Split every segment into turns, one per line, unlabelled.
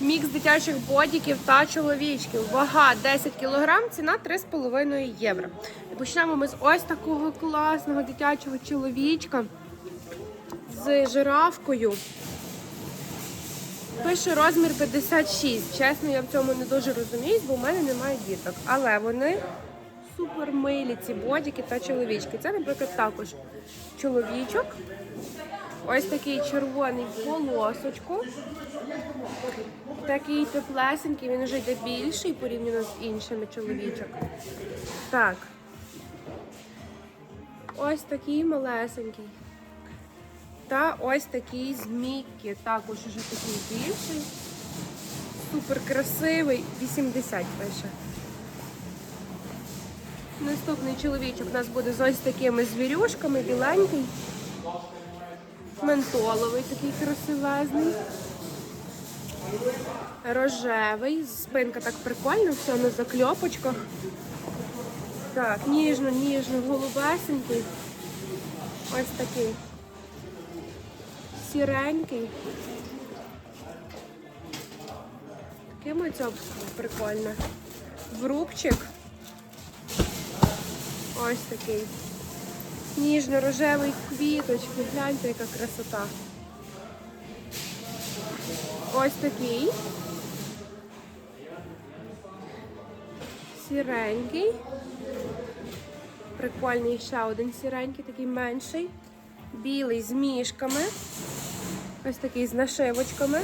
Мікс дитячих бодіків та чоловічків. Вага 10 кг, ціна 3,5 євро. Почнемо ми з ось такого класного дитячого чоловічка з жирафкою. Пише розмір 56. Чесно, я в цьому не дуже розуміюсь, бо в мене немає діток. Але вони супер милі, ці бодіки та чоловічки. Це, наприклад, також чоловічок. Ось такий червоний полосочку. Такий теплесенький, він вже йде більший порівняно з іншими чоловічок. Так. Ось такий малесенький. Та ось такий змійки. Також уже такий більший. Супер красивий. 80 пише. Наступний чоловічок у нас буде з ось такими звірюшками, біленький. Ментоловий такий красивезний. Рожевий. Спинка так прикольно, все на закльопочках. Так, ніжно, ніжно, голубесенький. Ось такий. Сіренький. Таке мацьобство прикольне. Врубчик. Ось такий. Ніжно-рожевий квіточки. Гляньте, яка красота. Ось такий. Сіренький. Прикольний ще один сіренький, такий менший. Білий з мішками. Ось такий з нашивочками.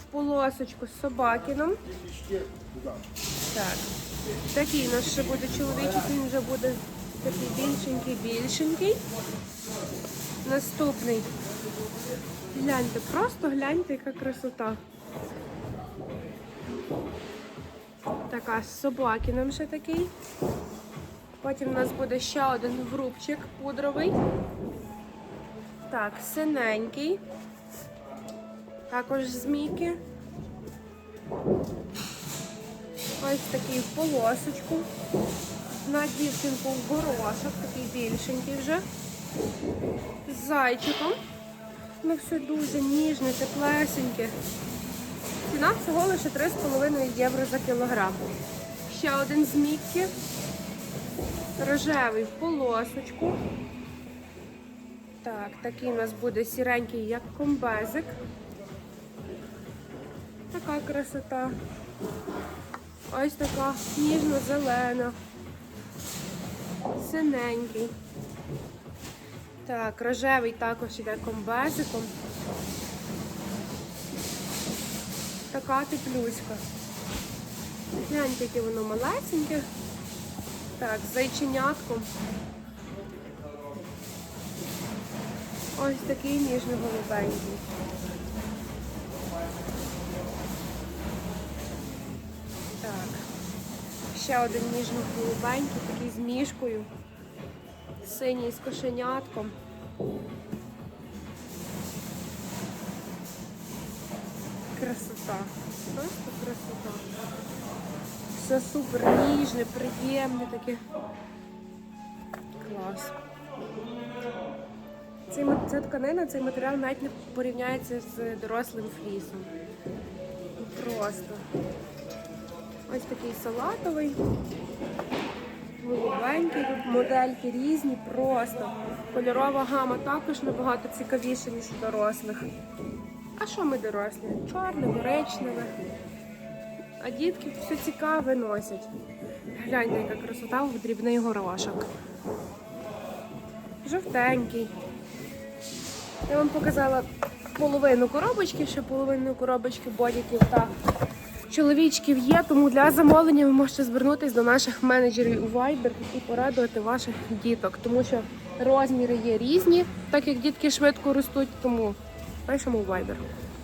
В полосочку з собакіном. Так. Такий у нас ще буде чоловічок, він вже буде такий більшенький, більшенький. Наступний. Гляньте, просто гляньте, яка красота. Така з собакіном ще такий. Потім у нас буде ще один грубчик пудровий. Так, синенький. Також змійки. Ось такий в полосочку. На дівчинку в горошок, такий більшенький вже. З зайчиком. Ну все дуже ніжне, теплесеньке. Ціна всього лише 3,5 євро за кілограм. Ще один з Міккі. Рожевий в полосочку. Так, такий у нас буде сіренький, як комбезик. Така красота. Ось така ніжно-зелена. Синенький. Так, рожевий також іде комбезиком. Така теплюська. Гляньте, яке воно малесеньке. Так, з зайченятком. Ось такий ніжно-голубенький. Так. Ще один ніжно-голубенький, такий з мішкою. Синій з кошенятком. Красота. Просто красота. Все супер ніжне, приємне таке. Клас. Цей, ця тканина, цей матеріал навіть не порівняється з дорослим флісом. Просто. Ось такий салатовий. Голубенький, модельки різні, просто. Кольорова гама також набагато цікавіша, ніж у дорослих. А що ми дорослі? Чорне, коричневе. А дітки все цікаве носять. Гляньте, яка красота в дрібний горошок. Жовтенький. Я вам показала половину коробочки, ще половину коробочки бодіків та чоловічків є, тому для замовлення ви можете звернутися до наших менеджерів у Viber і порадувати ваших діток, тому що розміри є різні, так як дітки швидко ростуть, тому пишемо у Viber.